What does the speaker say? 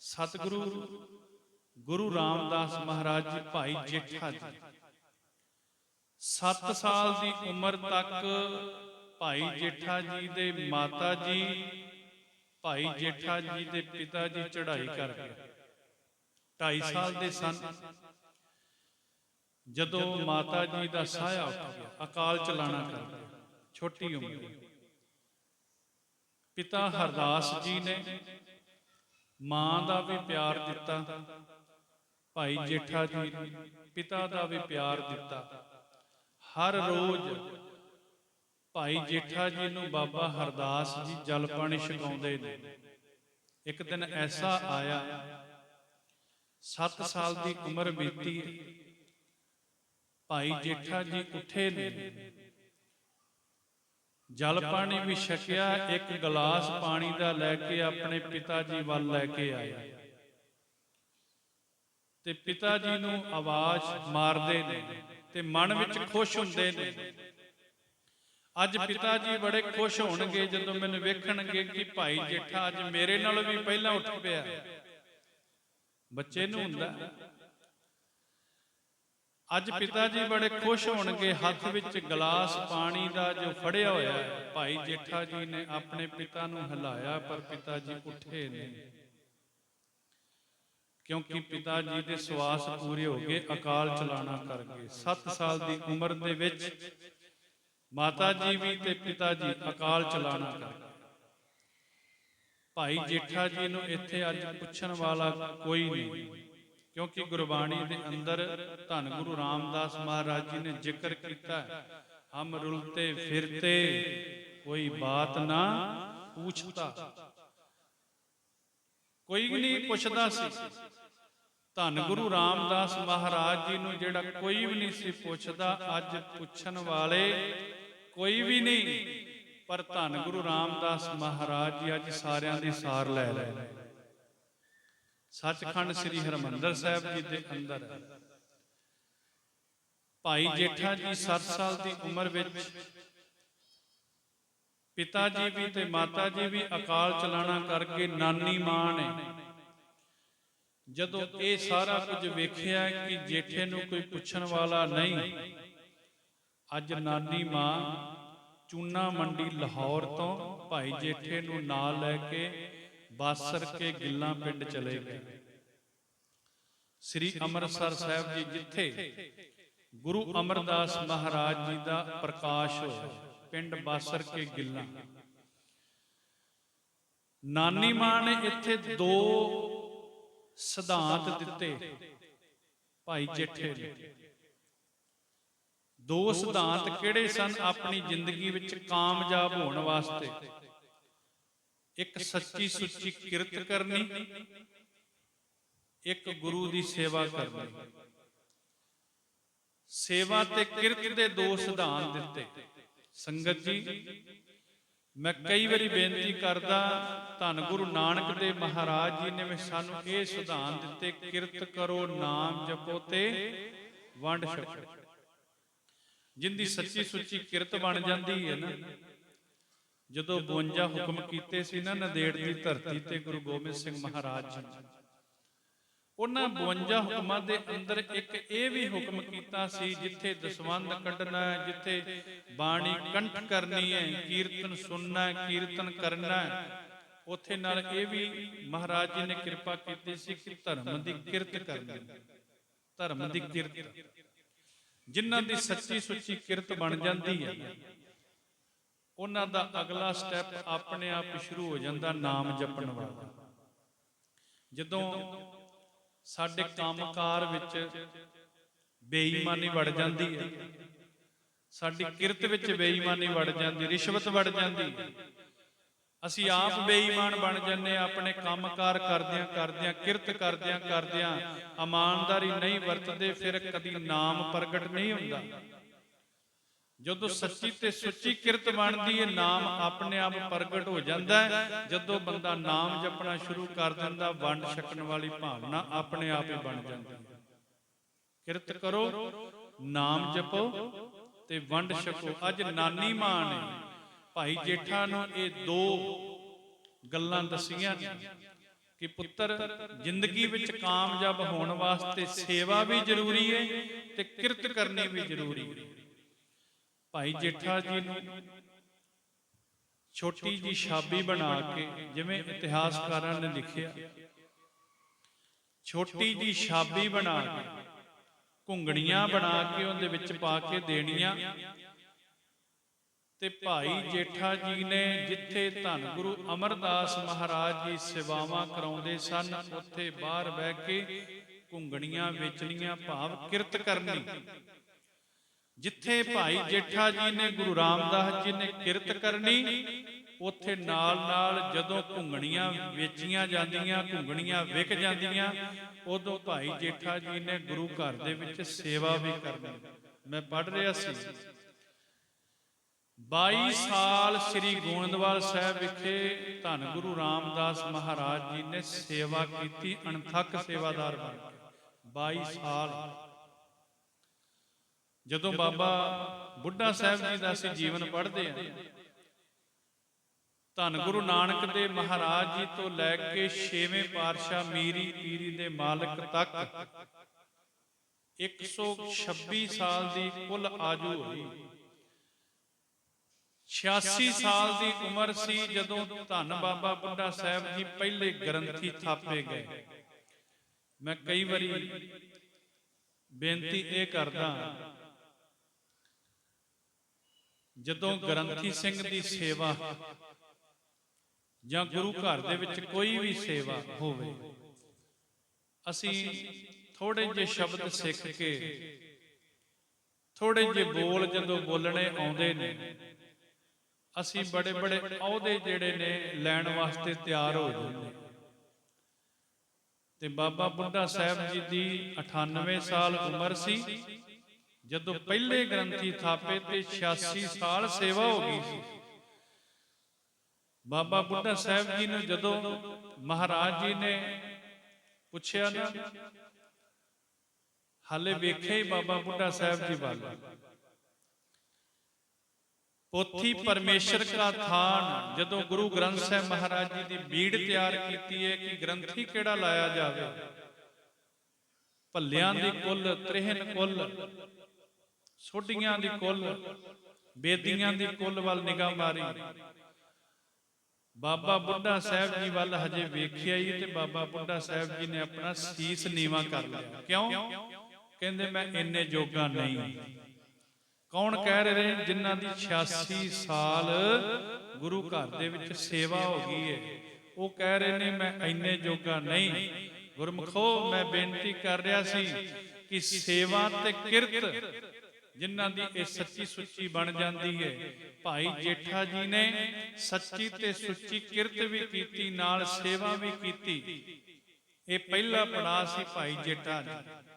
ਸਤਿਗੁਰੂ, ਗੁਰੂ ਰਾਮਦਾਸ ਮਹਾਰਾਜ ਜੀ, ਭਾਈ ਜੇਠਾ ਜੀ। 7 ਸਾਲ ਦੀ ਉਮਰ ਤੱਕ ਭਾਈ ਜੇਠਾ ਜੀ ਦੇ ਮਾਤਾ ਜੀ, ਭਾਈ ਜੇਠਾ ਜੀ ਦੇ ਪਿਤਾ ਜੀ ਚੜ੍ਹਾਈ ਕਰ ਗਏ। 2.5 ਸਾਲ ਦੇ ਸਨ। ਜਦੋਂ ਮਾਤਾ ਜੀ ਦਾ ਸਾਇਆ ਉੱਠ ਗਿਆ, ਅਕਾਲ ਚਲਾਣਾ ਕਰ ਗਿਆ ਛੋਟੀ ਉਮਰ। ਪਿਤਾ ਹਰਦਾਸ ਜੀ ਨੇ ਮਾਂ ਦਾ ਵੀ ਪਿਆਰ ਦਿੱਤਾ, ਭਾਈ ਜੇਠਾ ਜੀ ਪਿਤਾ ਦਾ ਵੀ ਪਿਆਰ ਦਿੱਤਾ। ਹਰ ਰੋਜ਼ ਭਾਈ ਜੇਠਾ ਜੀ ਨੂੰ ਬਾਬਾ ਹਰਦਾਸ ਜੀ ਜਲ ਪਾਣੀ ਛਕਾਉਂਦੇ ਨੇ। ਇੱਕ ਦਿਨ ਐਸਾ ਆਇਆ 7 ਸਾਲ ਦੀ ਉਮਰ ਬੀਤੀ, ਭਾਈ ਜੇਠਾ ਜੀ ਉੱਠੇ ਨੇ। ਜਲ ਪਾਣੀ ਵੀ ਛਕਿਆ ਇੱਕ ਗਲਾਸ ਪਾਣੀ ਦਾ ਲੈ ਕੇ ਆਪਣੇ ਪਿਤਾ ਜੀ ਵੱਲ ਲੈ ਕੇ ਆਏ ਤੇ ਪਿਤਾ ਜੀ ਨੂੰ ਆਵਾਜ਼ ਮਾਰਦੇ ਨੇ ਤੇ ਮਨ ਵਿੱਚ ਖੁਸ਼ ਹੁੰਦੇ ਨੇ। ਅੱਜ ਪਿਤਾ ਜੀ ਬੜੇ ਖੁਸ਼ ਹੋਣਗੇ ਜਦੋਂ ਮੈਨੂੰ ਵੇਖਣਗੇ ਕਿ ਭਾਈ ਜੇਠਾ ਅੱਜ ਮੇਰੇ ਨਾਲੋਂ ਵੀ ਪਹਿਲਾਂ ਉੱਠ ਪਿਆ। ਬੱਚੇ ਨੂੰ ਹੁੰਦਾ। ਅੱਜ ਪਿਤਾ ਜੀ ਬੜੇ ਖੁਸ਼ ਹੋਣਗੇ ਹੱਥ ਵਿੱਚ ਗਲਾਸ ਪਾਣੀ ਦਾ ਜੋ ਫੜਿਆ ਹੋਇਆ ਹੈ ਭਾਈ ਜੇਠਾ ਜੀ ਨੇ ਆਪਣੇ ਪਿਤਾ ਨੂੰ ਹਿਲਾਇਆ ਪਰ ਪਿਤਾ ਜੀ ਉੱਠੇ ਨਹੀਂ। ਕਿਉਂਕਿ ਪਿਤਾ ਜੀ ਦੇ ਸਵਾਸ ਪੂਰੇ ਹੋ ਗਏ ਅਕਾਲ ਚਲਾਣਾ ਕਰ ਗਏ। 7 ਸਾਲ ਦੀ ਉਮਰ ਦੇ ਵਿੱਚ ਮਾਤਾ ਜੀ ਵੀ ਤੇ ਪਿਤਾ ਜੀ ਅਕਾਲ ਚਲਾਣਾ ਕਰ ਗਏ। ਭਾਈ ਜੇਠਾ ਜੀ ਨੂੰ ਇੱਥੇ ਅੱਜ ਪੁੱਛਣ ਵਾਲਾ ਕੋਈ ਨਹੀਂ। ਕਿਉਂਕਿ ਗੁਰਬਾਣੀ ਦੇ ਅੰਦਰ ਧੰਨ ਗੁਰੂ ਰਾਮਦਾਸ ਮਹਾਰਾਜ ਜੀ ਨੇ ਜ਼ਿਕਰ ਕੀਤਾ ਹੈ, ਹਮ ਰੁਲਤੇ ਫਿਰਤੇ, ਕੋਈ ਬਾਤ ਨਾ ਪੁੱਛਤਾ। ਕੋਈ ਨਹੀਂ ਪੁੱਛਦਾ ਸੀ। ਧੰਨ ਗੁਰੂ ਰਾਮਦਾਸ ਮਹਾਰਾਜ ਜੀ ਨੂੰ ਜਿਹੜਾ ਕੋਈ ਵੀ ਨਹੀਂ ਸੀ ਪੁੱਛਦਾ, ਅੱਜ ਪੁੱਛਣ ਵਾਲੇ ਕੋਈ ਵੀ ਨਹੀਂ, ਪਰ ਧੰਨ ਗੁਰੂ ਰਾਮਦਾਸ ਮਹਾਰਾਜ ਜੀ ਅੱਜ ਸਾਰਿਆਂ ਦੀ ਸਾਰ ਲੈ ਲੈ ਸੱਚਖੰਡ ਸ੍ਰੀ ਹਰਮੰਦਰ ਸਾਹਿਬ ਜੀ ਦੇ ਅੰਦਰ ਹੈ ਭਾਈ ਜੇਠਾ ਜੀ 7 ਸਾਲ ਦੀ ਉਮਰ ਵਿੱਚ ਪਿਤਾ ਜੀ ਵੀ ਤੇ ਮਾਤਾ ਜੀ ਵੀ ਅਕਾਲ ਚਲਾਣਾ ਕਰਕੇ ਨਾਨੀ ਮਾਂ ਨੇ। ਜਦੋਂ ਇਹ ਸਾਰਾ ਕੁਝ ਵੇਖਿਆ ਕਿ ਜੇਠੇ ਨੂੰ ਕੋਈ ਪੁੱਛਣ ਵਾਲਾ ਨਹੀਂ ਅੱਜ ਨਾਨੀ ਮਾਂ ਚੂਨਾ ਮੰਡੀ ਲਾਹੌਰ ਤੋਂ ਭਾਈ ਜੇਠੇ ਨੂੰ ਨਾਲ ਲੈ ਕੇ ਬਾਸਰ ਕੇ ਗਿੱਲਾਂ ਪਿੰਡ ਚਲੇ ਗਏ। ਸ੍ਰੀ ਅੰਮ੍ਰਿਤਸਰ ਸਾਹਿਬ ਜੀ ਜਿੱਥੇ ਗੁਰੂ ਅਮਰਦਾਸ ਮਹਾਰਾਜ ਜੀ ਦਾ ਪ੍ਰਕਾਸ਼ ਹੋਇਆ, ਪਿੰਡ ਬਾਸਰ ਕੇ ਗਿੱਲਾਂ। ਨਾਨੀ ਮਾਂ ਨੇ ਇੱਥੇ ਦੋ ਸਿਧਾਂਤ ਦਿੱਤੇ, ਭਾਈ ਜੇਠੇ ਨੇ। ਦੋ ਸਿਧਾਂਤ ਕਿਹੜੇ ਸਨ ਆਪਣੀ ਜ਼ਿੰਦਗੀ ਵਿੱਚ ਕਾਮਯਾਬ ਹੋਣ ਵਾਸਤੇ? ਇੱਕ ਸੱਚੀ ਸੁੱਚੀ ਕਿਰਤ ਕਰਨੀ, ਇੱਕ ਗੁਰੂ ਦੀ ਸੇਵਾ ਕਰਨੀ। ਸੇਵਾ ਤੇ ਕਿਰਤ ਦੇ ਦੋ ਸਿਧਾਂਤ ਦਿੱਤੇ। ਸੰਗਤ ਜੀ, ਮੈਂ ਕਈ ਵਾਰੀ ਬੇਨਤੀ ਕਰਦਾ, ਧੰਨ ਗੁਰੂ ਨਾਨਕ ਦੇਵ ਮਹਾਰਾਜ ਜੀ ਨੇ ਵੀ ਸਾਨੂੰ ਇਹ ਸਿਧਾਂਤ ਦਿੱਤੇ, ਕਿਰਤ ਕਰੋ, ਨਾਮ ਜਪੋ ਤੇ ਵੰਡ ਛਕੋ। ਜਿੰਦੀ ਸੱਚੀ ਸੁੱਚੀ ਕਿਰਤ ਬਣ ਜਾਂਦੀ ਹੈ ਨਾ। ਜਦੋਂ 52 ਹੁਕਮ ਕੀਤੇ ਸੀ ਨਾ ਨਦੇੜ ਦੀ ਧਰਤੀ ਤੇ ਗੁਰੂ ਗੋਬਿੰਦ ਸਿੰਘ ਮਹਾਰਾਜ ਜੀ। ਉਹਨਾਂ 52 ਹੁਕਮਾਂ ਦੇ ਅੰਦਰ ਇੱਕ ਇਹ ਵੀ ਹੁਕਮ ਕੀਤਾ ਸੀ ਜਿੱਥੇ ਦਸਵੰਦ ਕੱਢਣਾ ਹੈ ਜਿੱਥੇ ਬਾਣੀ ਕੰਠ ਕਰਨੀ ਹੈ ਕੀਰਤਨ ਸੁਣਨਾ ਹੈ ਕੀਰਤਨ ਕਰਨਾ ਹੈ। ਉਥੇ ਨਾਲ ਇਹ ਵੀ ਮਹਾਰਾਜ ਜੀ ਨੇ ਕਿਰਪਾ ਕੀਤੀ ਸੀ ਕਿ ਧਰਮ ਦੀ ਕਿਰਤ ਕਰਨੀ ਧਰਮ ਦੀ ਕਿਰਤ। ਜਿਨ੍ਹਾਂ ਦੀ ਸੱਚੀ ਸੁੱਚੀ ਕਿਰਤ ਬਣ ਜਾਂਦੀ ਹੈ। ਉਹਨਾਂ ਦਾ ਅਗਲਾ ਸਟੈਪ ਆਪਣੇ ਆਪ ਸ਼ੁਰੂ ਹੋ ਜਾਂਦਾ ਨਾਮ ਜਪਣ ਵਾਲਾ। ਜਦੋਂ ਸਾਡੇ ਕੰਮਕਾਰ ਵਿੱਚ ਬੇਈਮਾਨੀ ਵੜ ਜਾਂਦੀ ਹੈ, ਸਾਡੀ ਕਿਰਤ ਵਿੱਚ ਬੇਈਮਾਨੀ ਵੜ ਜਾਂਦੀ, ਰਿਸ਼ਵਤ ਵੜ ਜਾਂਦੀ, ਅਸੀਂ ਆਪ ਬੇਈਮਾਨ ਬਣ ਜੰਨੇ ਆਪਣੇ ਕੰਮਕਾਰ ਕਰਦਿਆਂ ਕਰਦਿਆਂ, ਕਿਰਤ ਕਰਦਿਆਂ ਕਰਦਿਆਂ, ਇਮਾਨਦਾਰੀ ਨਹੀਂ ਵਰਤਦੇ, ਫਿਰ ਕਦੀ ਨਾਮ ਪ੍ਰਗਟ ਨਹੀਂ ਹੁੰਦਾ। ਜਦੋਂ ਸੱਚੀ ਤੇ ਸੁੱਚੀ ਕਿਰਤ ਬਣਦੀ ਹੈ ਨਾਮ ਆਪਣੇ ਆਪ ਪ੍ਰਗਟ ਹੋ ਜਾਂਦਾ ਹੈ। ਜਦੋਂ ਬੰਦਾ ਨਾਮ ਜਪਣਾ ਸ਼ੁਰੂ ਕਰ ਦਿੰਦਾ ਵੰਡ ਛਕਣ ਵਾਲੀ ਭਾਵਨਾ ਆਪਣੇ ਆਪ ਹੀ ਬਣ ਜਾਂਦੀ ਹੈ। ਕਿਰਤ ਕਰੋ ਨਾਮ ਜਪੋ ਤੇ ਵੰਡ ਛਕੋ। ਅੱਜ ਨਾਨੀ ਮਾਂ ਨੇ ਭਾਈ ਜੇਠਾ ਨੂੰ ਇਹ ਦੋ ਗੱਲਾਂ ਦਸੀਆਂ ਨੇ ਕਿ ਪੁੱਤਰ ਜ਼ਿੰਦਗੀ ਵਿੱਚ ਕਾਮਯਾਬ ਹੋਣ ਵਾਸਤੇ ਸੇਵਾ ਵੀ ਜ਼ਰੂਰੀ ਹੈ ਤੇ ਕਿਰਤ ਕਰਨੀ ਵੀ ਜ਼ਰੂਰੀ ਹੈ। ਭਾਈ ਜੇਠਾ ਜੀ ਨੂੰ ਛੋਟੀ ਜੀ ਛਾਬੀ ਬਣਾ ਕੇ ਜਿਵੇਂ ਇਤਿਹਾਸਕਾਰਾਂ ਨੇ ਲਿਖਿਆ। ਛੋਟੀ ਜੀ ਛਾਬੀ ਬਣਾ ਕੇ ਘੁੰਗਣੀਆਂ ਬਣਾ ਕੇ ਉਹਦੇ ਵਿੱਚ ਪਾ ਕੇ ਦੇਣੀਆਂ। ਤੇ ਭਾਈ ਜੇਠਾ ਜੀ ਨੇ ਜਿੱਥੇ ਧੰਨ ਗੁਰੂ ਅਮਰਦਾਸ ਮਹਾਰਾਜ ਜੀ ਸੇਵਾਵਾਂ ਕਰਾਉਂਦੇ ਸਨ ਉੱਥੇ ਬਾਹਰ ਬਹਿ ਕੇ ਘੁੰਗਣੀਆਂ ਵੇਚਣੀਆਂ ਭਾਵ ਕਿਰਤ ਕਰਨੀ। ਜਿੱਥੇ ਭਾਈ ਜੇਠਾ ਜੀ ਨੇ ਗੁਰੂ ਰਾਮਦਾਸ ਜੀ ਨੇ ਕਿਰਤ ਕਰਨੀ, ਉੱਥੇ ਨਾਲ ਨਾਲ ਜਦੋਂ ਘੁੰਗਣੀਆਂ ਵੇਚੀਆਂ ਜਾਂਦੀਆਂ, ਘੁੰਗਣੀਆਂ ਵਿਕ ਜਾਂਦੀਆਂ, ਉਦੋਂ ਭਾਈ ਜੇਠਾ ਜੀ ਨੇ ਗੁਰੂ ਘਰ ਦੇ ਵਿੱਚ ਸੇਵਾ ਵੀ ਕਰਨੀ। ਮੈਂ ਪੜ ਰਿਹਾ ਸੀ। 22 ਸਾਲ ਸ੍ਰੀ ਗੋਇੰਦਵਾਲ ਸਾਹਿਬ ਵਿਖੇ ਧੰਨ ਗੁਰੂ ਰਾਮਦਾਸ ਮਹਾਰਾਜ ਜੀ ਨੇ ਸੇਵਾ ਕੀਤੀ, ਅਣਥੱਕ ਸੇਵਾਦਾਰ ਬਣ ਕੇ। 22 ਸਾਲ। ਜਦੋਂ ਬਾਬਾ ਬੁੱਢਾ ਸਾਹਿਬ ਜੀ ਦਾ ਅਸੀਂ ਜੀਵਨ ਪੜ੍ਹਦੇ ਹਾਂ ਧੰਨ ਗੁਰੂ ਨਾਨਕ ਦੇ ਮਹਾਰਾਜ ਜੀ ਤੋਂ ਲੈ ਕੇ ਛੇਵੇਂ ਪਾਤਸ਼ਾਹ ਮੀਰੀ ਪੀਰੀ ਦੇ ਮਾਲਕ ਤੱਕ 126 ਸਾਲ ਦੀ ਕੁੱਲ ਆਜੂ ਹੋਈ। 86 ਸਾਲ ਦੀ ਉਮਰ ਸੀ ਜਦੋਂ ਧੰਨ ਬਾਬਾ ਬੁੱਢਾ ਸਾਹਿਬ ਜੀ ਪਹਿਲੇ ਗ੍ਰੰਥੀ ਥਾਪੇ ਗਏ। ਮੈਂ ਕਈ ਵਾਰੀ ਬੇਨਤੀ ਇਹ ਕਰਦਾ ਜਦੋਂ ਗ੍ਰੰਥੀ ਸਿੰਘ ਦੀ ਸੇਵਾ ਜਾਂ ਗੁਰੂ ਘਰ ਦੇ ਵਿੱਚ ਕੋਈ ਵੀ ਸੇਵਾ ਹੋਵੇ ਅਸੀਂ ਥੋੜੇ ਜਿਹੇ ਸ਼ਬਦ ਸਿੱਖ ਕੇ ਥੋੜੇ ਜਿਹੇ ਬੋਲ ਜਦੋਂ ਬੋਲਣੇ ਆਉਂਦੇ ਨੇ ਅਸੀਂ ਬੜੇ ਬੜੇ ਅਹੁਦੇ ਜਿਹੜੇ ਨੇ ਲੈਣ ਵਾਸਤੇ ਤਿਆਰ ਹੋ ਜਾਂਦੇ ਤੇ ਬਾਬਾ ਬੁੱਢਾ ਸਾਹਿਬ ਜੀ ਦੀ 98 ਸਾਲ ਉਮਰ ਸੀ। ਜਦੋਂ ਪਹਿਲੇ ਗ੍ਰੰਥੀ ਥਾਪੇ ਤੇ 86 ਸਾਲ ਸੇਵਾ ਹੋ ਗਈ ਸੀ, ਬਾਬਾ ਬੁੱਢਾ ਸਾਹਿਬ ਜੀ ਨੂੰ ਜਦੋਂ ਮਹਾਰਾਜ ਜੀ ਨੇ ਪੁੱਛਿਆ ਨਾ, ਹਾਲੇ ਵੇਖਿਆ ਹੀ ਬਾਬਾ ਬੁੱਢਾ ਸਾਹਿਬ ਜੀ ਵੱਲ। ਪੋਥੀ ਪਰਮੇਸ਼ਰ ਕਾ ਥਾਨ, ਜਦੋਂ ਗੁਰੂ ਗ੍ਰੰਥ ਸਾਹਿਬ ਮਹਾਰਾਜ ਜੀ ਦੀ ਬੀੜ ਤਿਆਰ ਕੀਤੀ ਹੈ ਕਿ ਗ੍ਰੰਥੀ ਕਿਹੜਾ ਲਾਇਆ ਜਾਵੇ? ਭੱਲਿਆਂ ਦੀ ਕੁੱਲ, ਤ੍ਰਿਹਨ ਕੁੱਲ। ਸੋਢੀਆਂ ਦੀ ਕੁੱਲ, ਬੇਦੀਆਂ ਦੀ ਕੁੱਲ ਵੱਲ ਨਿਗਾਹ ਮਾਰੀ। ਬਾਬਾ ਬੁੱਢਾ ਸਾਹਿਬ ਜੀ ਵੱਲ ਹਜੇ ਵੇਖਿਆ ਹੀ ਤੇ ਬਾਬਾ ਬੁੱਢਾ ਸਾਹਿਬ ਜੀ ਨੇ ਆਪਣਾ ਸੀਸ ਨੀਵਾ ਕਰ ਲਿਆ। ਕਿਉਂ? ਕਹਿੰਦੇ ਮੈਂ ਇੰਨੇ ਜੋਗਾ ਨਹੀਂ। ਕੌਣ ਕਹਿ ਰਹੇ ਨੇ ਜਿਨ੍ਹਾਂ ਦੀ 86 ਸਾਲ ਗੁਰੂ ਘਰ ਦੇ ਵਿੱਚ ਸੇਵਾ ਹੋ ਗਈ ਹੈ ਉਹ ਕਹਿ ਰਹੇ ਨੇ ਮੈਂ ਇੰਨੇ ਜੋਗਾ ਨਹੀਂ। ਗੁਰਮਖੋ, ਮੈਂ ਬੇਨਤੀ ਕਰ ਰਿਹਾ ਸੀ ਕਿ ਸੇਵਾ ਤੇ ਕਿਰਤ ਜਿਨ੍ਹਾਂ ਦੀ ਇਹ ਸੱਚੀ ਸੁੱਚੀ ਬਣ ਜਾਂਦੀ ਹੈ ਭਾਈ ਜੇਠਾ ਜੀ ਨੇ ਸੱਚੀ ਤੇ ਸੁੱਚੀ ਕਿਰਤ ਵੀ ਕੀਤੀ, ਨਾਲ ਸੇਵਾ ਵੀ ਕੀਤੀ। ਇਹ ਪਹਿਲਾ ਪੜਾਅ ਸੀ ਭਾਈ ਜੇਠਾ ਜੀ।